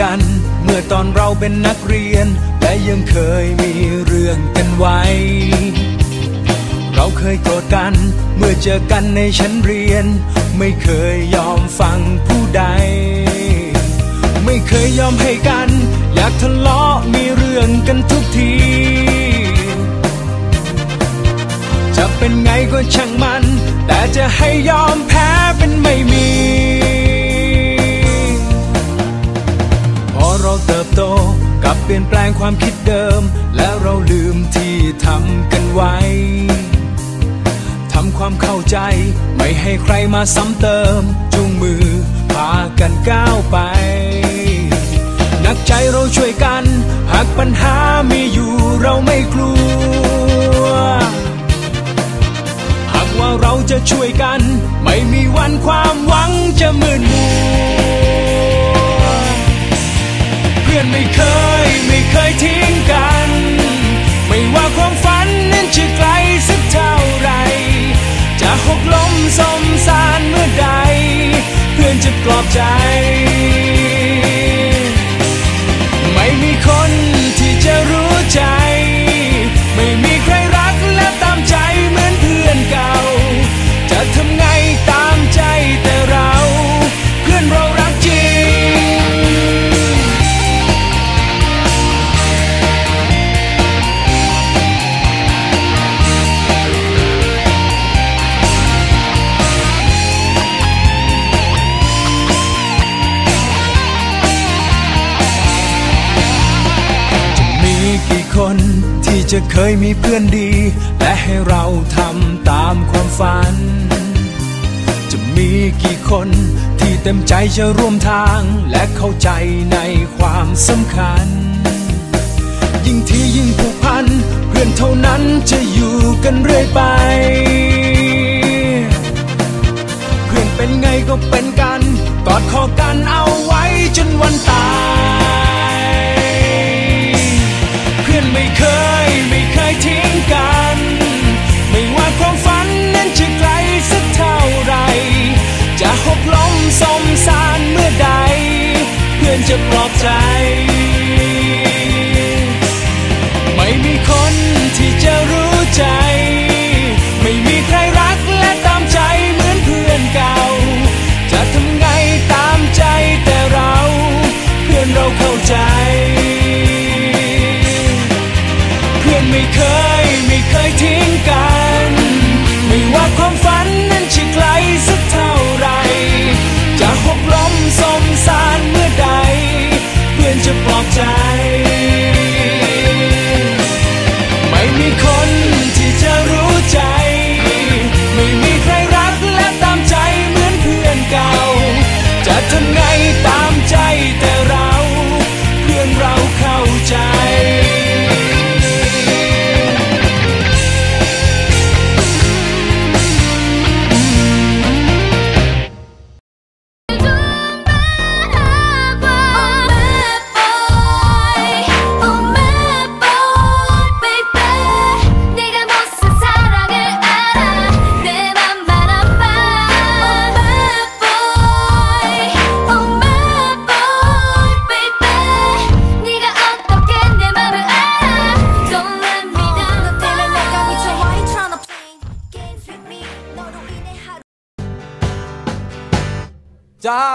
กัน เมื่อตอนเราเป็นนักเรียน และยังเคยมีเรื่องกันไว้ เราเคยโกรธกัน เมื่อเจอกันในชั้นเรียน ไม่เคยยอมฟังผู้ใด ไม่เคยยอมให้กัน อยากทะเลาะมีเรื่องกันทุกที จะเป็นไงก็ช่างมัน แต่จะให้ยอมแพ้เป็นไม่มี เปลี่ยนแปลงความคิดเดิม และเราลืมที่ทำกันไว้ ทำความเข้าใจไม่ให้ใครมาซ้ำเติมจูงมือพากันก้าวไป นักใจเราช่วยกัน หากปัญหามีอยู่เราไม่กลัว หากว่าเราจะช่วยกัน ไม่มีวันความหวังจะมืดมัว พื่อนไม่เคยไม่เคยทิ้งกัน ไม่ว่าความฝันนั้นจะไกลสักเท่าไร จะหกล้มสมสารเมื่อใด เพื่อนจะปลอบใจ จะเคยมีเพื่อนดี และให้เราทำตามความฝัน จะมีกี่คนที่เต็มใจจะร่วมทางและเข้าใจในความสำคัญ ยิ่งที่ยิ่งผูกพัน เพื่อนเท่านั้นจะอยู่กันเรื่อยไป เพื่อนเป็นไงก็เป็นกัน กอดคอกันเอาไว้จนวัน เคยไม่เคยทิ้ง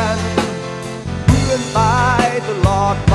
broken, ruined by the Lord.